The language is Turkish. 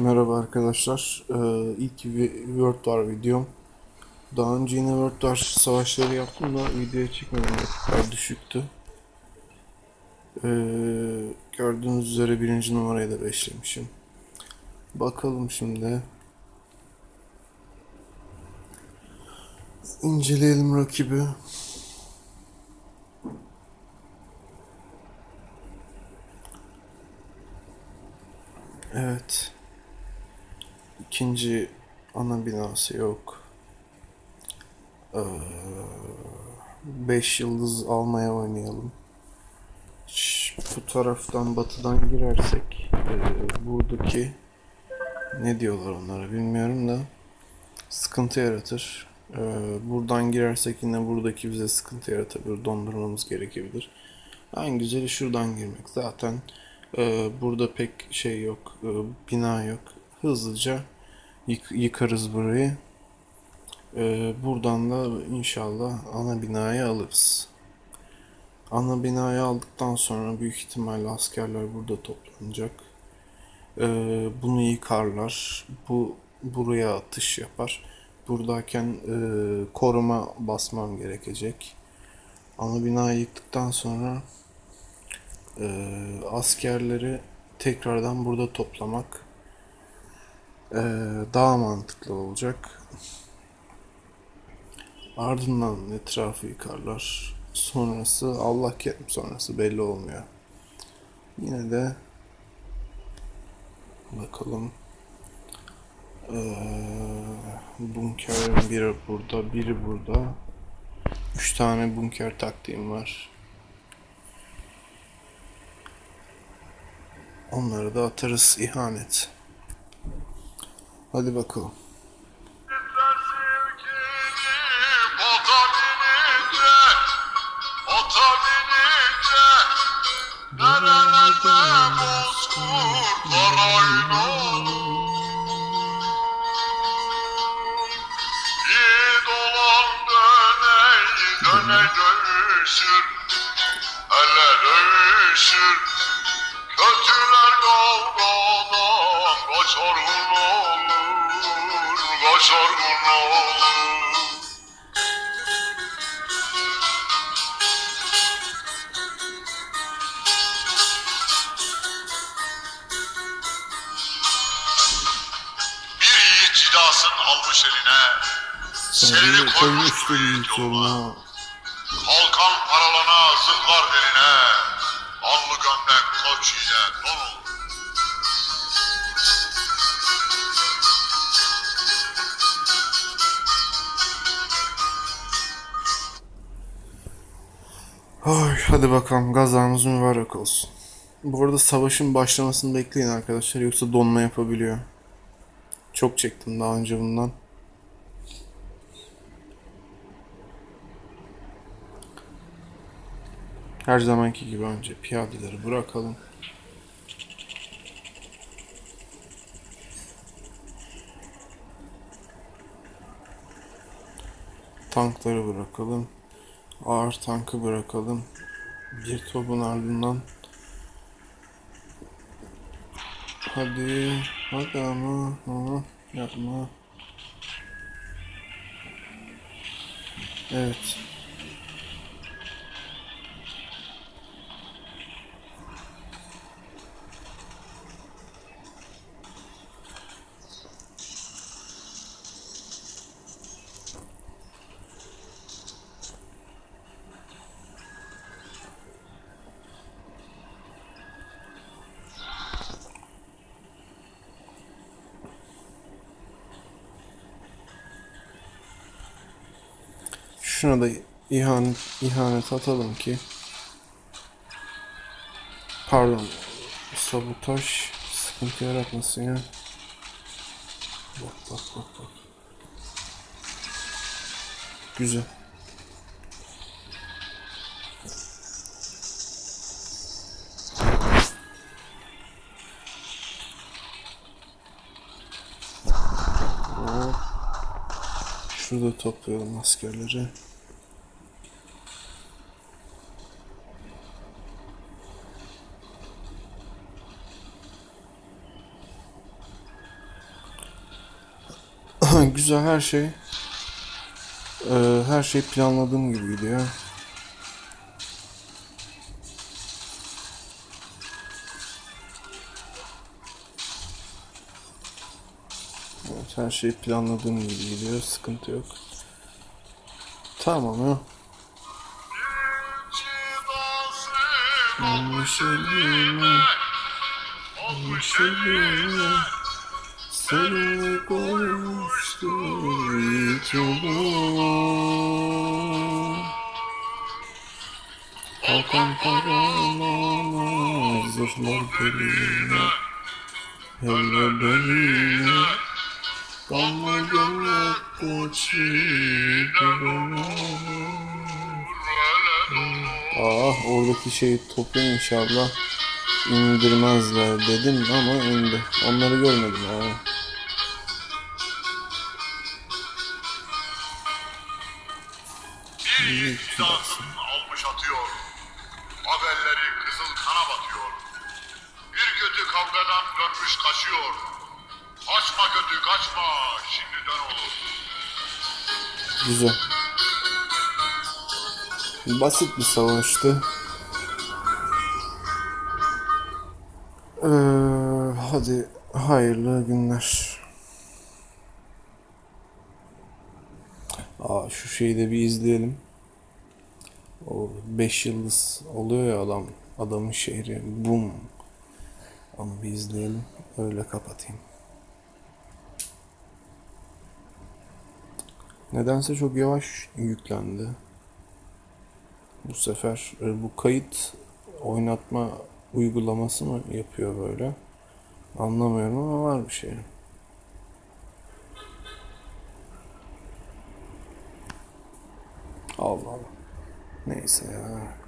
Merhaba arkadaşlar. Ee, ilk World War videom. Daha önce yine World War savaşları yaptım da videoya çekmedim. Yapılar düşüktü. Ee, gördüğünüz üzere birinci numarayı da beşlemişim. Bakalım şimdi. İnceleyelim rakibi. Evet. İkinci ana binası yok. 5 yıldız almaya oynayalım. Bu taraftan batıdan girersek e, buradaki ne diyorlar onlara bilmiyorum da sıkıntı yaratır. E, buradan girersek yine buradaki bize sıkıntı yaratabilir. Dondurmamız gerekebilir. En güzeli şuradan girmek. Zaten e, burada pek şey yok. e, bina yok. Hızlıca yık- yıkarız burayı. E, buradan da inşallah ana binayı alırız. Ana binayı aldıktan sonra büyük ihtimalle askerler burada toplanacak. E, bunu yıkarlar. Bu buraya atış yapar. Buradayken e, koruma basmam gerekecek. Ana binayı yıktıktan sonra e, askerleri tekrardan burada toplamak e, daha mantıklı olacak. Ardından etrafı yıkarlar. Sonrası Allah kerim sonrası belli olmuyor. Yine de bakalım. Ee, bunkerin biri burada, biri burada. Üç tane bunker taktiğim var. Onları da atarız ihanet. Hadi bakalım. Nerelerde bozkurtlar oynanır Yiğit olan döney, döney dövüşür. Hele Kötüler kavgadan kaçar gün gün olur. Bir yiğit cidasın almış eline, selini Seni koymuş büyük yoluna. Kalkan paralana, zırhlar beline, allı gömlek koç ile dolu. Ay, hadi bakalım gazamız mübarek olsun. Bu arada savaşın başlamasını bekleyin arkadaşlar yoksa donma yapabiliyor. Çok çektim daha önce bundan. Her zamanki gibi önce piyadeleri bırakalım. Tankları bırakalım. Ağır tankı bırakalım. Bir topun ardından Hadi, hadi ama, ama yapma. Evet. Şuna da ihanet, ihanet atalım ki pardon sabotaj sıkıntı yaratmasın ya. Bak bak bak bak. Güzel. Şurada toplayalım askerleri. Güzel her şey. Ee, her şey planladığım gibi gidiyor. Evet, her şey planladığım gibi gidiyor. Sıkıntı yok. Tamam ya. Olmuş elime, olmuş elime. Konuştum hiç olur. Kalkan paramana zırhlar beline Hele beline Kanlı gömlek koçu Ah oradaki şeyi toplayın inşallah indirmezler dedim ama indi. Onları görmedim ha. İddiasın almış atıyor. Haberleri kızıl kana batıyor. Bir kötü kavgadan dönmüş kaçıyor. Kaçma kötü kaçma, şimdi dön olur. Güzel. Basit bir savaştı. Ee, hadi hayırlı günler. Aa, şu şeyi de bir izleyelim. O 5 yıldız oluyor ya adam. Adamın şehri. Bum. Onu bir izleyelim. Öyle kapatayım. Nedense çok yavaş yüklendi. Bu sefer e, bu kayıt oynatma uygulaması mı yapıyor böyle? Anlamıyorum ama var bir şey. Allah Allah. Neyse ya.